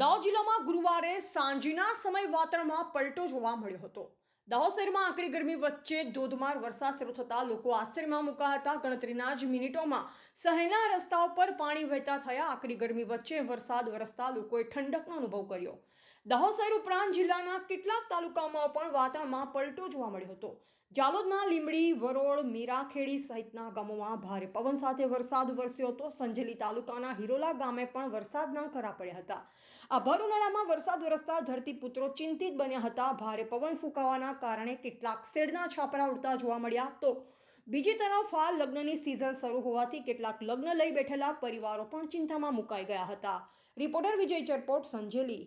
દાહોદ જિલ્લામાં ગુરુવારે સાંજના સમય વાતાવરણમાં પલટો જોવા મળ્યો હતો. દાહોદ શહેરમાં આકરી ગરમી વચ્ચે ધોધમાર વરસાદ શરૂ થતાં લોકો આશ્ચર્યમાં મુકાયા હતા. ગણતરીના જ મિનિટોમાં શહેરના રસ્તાઓ પર પાણી વહેતા થયા. આકરી ગરમી વચ્ચે વરસાદ વરસતા લોકોએ ઠંડકનો અનુભવ કર્યો. દાહોદ ઉપરાંત જિલ્લાના કેટલાક તાલુકામાં પણ વાતાવરણમાં પલટો જોવા મળ્યો હતો. જાલોદના લીંબડી, વરોળ, મીરાખેડી સહિતના ગામોમાં ભારે પવન સાથે વરસાદ વરસ્યો હતો. સંજેલી તાલુકાના હિરોલા ગામે પણ વરસાદના ખરા પડ્યા હતા. આ ભર ઉનાળામાં વરસાદ વરસતા ધરતીપુત્રો ચિંતિત બન્યા હતા. ભારે પવન ફૂંકાવાના કારણે કેટલાક શેડના છાપરા ઉડતા જોવા મળ્યા. તો બીજી તરફ હાલ લગ્નની સિઝન શરૂ હોવાથી કેટલાક લગ્ન લઈ બેઠેલા પરિવારો પણ ચિંતામાં મુકાઈ ગયા હતા. રિપોર્ટર વિજય ચરપોટ, સંજેલી.